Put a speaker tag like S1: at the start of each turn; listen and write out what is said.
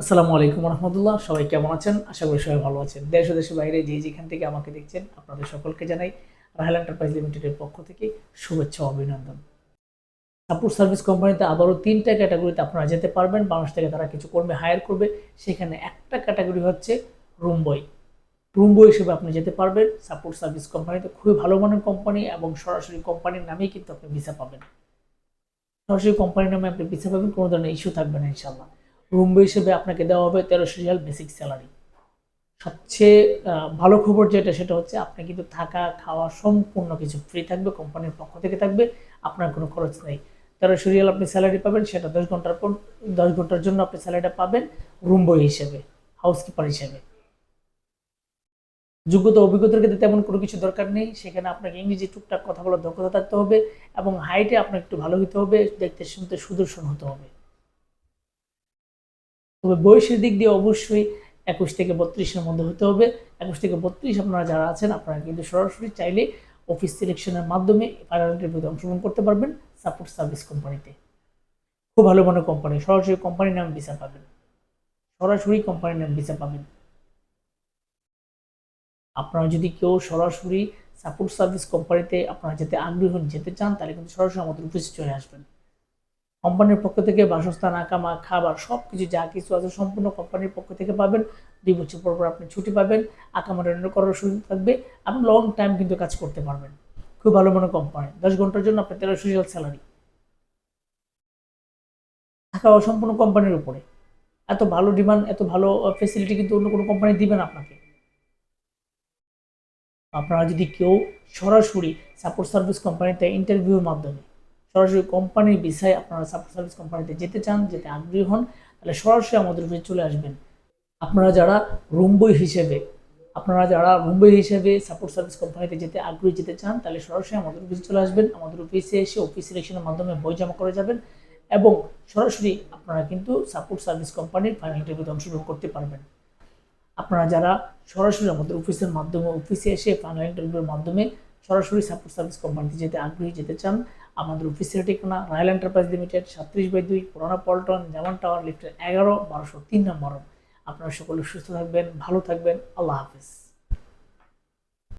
S1: আসসালামু আলাইকুম রহমতুল্লাহ। সবাই কেমন আছেন? আশা করি সবাই ভালো আছেন। দেশ ও দেশের বাইরে যে যেখান থেকে আমাকে দেখছেন, আপনাদের সকলকে জানাই রাহেল এন্টারপ্রাইজ লিমিটেডের পক্ষ থেকে শুভেচ্ছা অভিনন্দন। সাপোর্ট সার্ভিস কোম্পানিতে আবারও তিনটা ক্যাটাগরিতে আপনারা যেতে পারবেন। বাংলাদেশ থেকে তারা কিছু কর্মী হায়ার করবে। সেখানে একটা ক্যাটাগরি হচ্ছে রুম বয় রুম হিসেবে আপনি যেতে পারবেন। সাপোর্ট সার্ভিস কোম্পানিতে খুবই ভালো মানের কোম্পানি এবং সরাসরি কোম্পানির নামেই কিন্তু আপনি ভিসা পাবেন। সরাসরি কোম্পানির নামে আপনি ভিসা পাবেন, কোনো ধরনের ইস্যু থাকবে না ইনশাল্লাহ রুম হিসেবে আপনাকে দেওয়া হবে তেরোশো রিয়াল বেসিক স্যালারি সবচেয়ে ভালো খবর যেটা, সেটা হচ্ছে আপনি কিন্তু থাকা, খাওয়া সম্পূর্ণ কিছু ফ্রি থাকবে কোম্পানির পক্ষ থেকে থাকবে, আপনার কোনো খরচ নেই। তেরোশো রিয়াল আপনি স্যালারি পাবেন, সেটা দশ ঘণ্টার পর, দশ ঘণ্টার জন্য আপনি স্যালারিটা পাবেন রুম বই হিসেবে হাউসকিপার হিসেবে। যোগ্যতা অভিজ্ঞতার ক্ষেত্রে তেমন কোনো কিছু দরকার নেই, সেখানে আপনাকে ইংরেজি টুকটাক কথা বলার দক্ষতা থাকতে হবে এবং হাইটে আপনার একটু ভালো হতে হবে দেখতে শুনতে সুদর্শন হতে হবে। তবে বয়সের দিক দিয়ে অবশ্যই একুশ থেকে বত্রিশের মধ্যে হতে হবে। একুশ থেকে বত্রিশ আপনারা যারা আছেন, আপনারা কিন্তু সরাসরি চাইলে অফিস সিলেকশনের মাধ্যমে ইন্টারভিউতে অংশগ্রহণ করতে পারবেন সাপোর্ট সার্ভিস কোম্পানিতে খুব ভালো মানের কোম্পানি সরাসরি কোম্পানির নামে ভিসা পাবেন। সরাসরি কোম্পানির নামে ভিসা পাবেন। আপনারা যদি কেউ সরাসরি সাপোর্ট সার্ভিস কোম্পানিতে আপনারা যেতে আগ্রহী যেতে চান, তাহলে কিন্তু সরাসরি আমাদের অফিসে চলে আসবেন। কোম্পানির পক্ষ থেকে বাসস্থান আকামা খাবার সব কিছু যা কিছু আছে সম্পূর্ণ কোম্পানির পক্ষ থেকে পাবেন। দুই বছর পর পর আপনি ছুটি পাবেন আকামা রেন্ড করার সুযোগ থাকবে আপনি লং টাইম কিন্তু কাজ করতে পারবেন। খুব ভালো মনে কোম্পানি। দশ ঘণ্টার জন্য আপনার তেরোশো রিয়াল স্যালারি থাকা সম্পূর্ণ কোম্পানির উপরে। এত ভালো ডিমান্ড এত ভালো ফেসিলিটি কিন্তু অন্য কোনো কোম্পানি দিবে না আপনাকে। আপনারা যদি কেউ সরাসরি সাপোর্ট সার্ভিস কোম্পানিতে ইন্টারভিউর মাধ্যমে সরাসরি কোম্পানির বিষয়ে আপনারা সাপোর্ট সার্ভিস কোম্পানিতে যেতে চান, যেতে আগ্রহী হন, তাহলে সরাসরি আমাদের অফিসে চলে আসবেন। আপনারা যারা রুম বই হিসেবে, আপনারা যারা রুম বই হিসেবে সাপোর্ট সার্ভিস কোম্পানিতে যেতে আগ্রহী যেতে চান, তাহলে সরাসরি আমাদের অফিসে চলে আসবেন। আমাদের অফিসে এসে অফিস সিলেকশনের মাধ্যমে বই জমা করে যাবেন এবং সরাসরি আপনারা কিন্তু সাপোর্ট সার্ভিস কোম্পানির ফাইনাল ইন্টারভিউতে অংশগ্রহণ করতে পারবেন। আপনারা যারা সরাসরি আমাদের অফিসের মাধ্যমে অফিসে এসে ফাইনাল ইন্টারভিউর মাধ্যমে সরাসরি সাপোর্ট সার্ভিস কোম্পানিতে যেতে আগ্রহী যেতে চান আমাদের অফিসের ঠিকানা রয়্যাল এন্টারপ্রাইজ লিমিটেড সাতত্রিশ বাই দুই, পুরানা পল্টন যেমন টাওয়ার, লিফটের এগারো, বারোশো তিন নম্বর আপনারা সকলে সুস্থ থাকবেন, ভালো থাকবেন। আল্লাহ হাফিজ।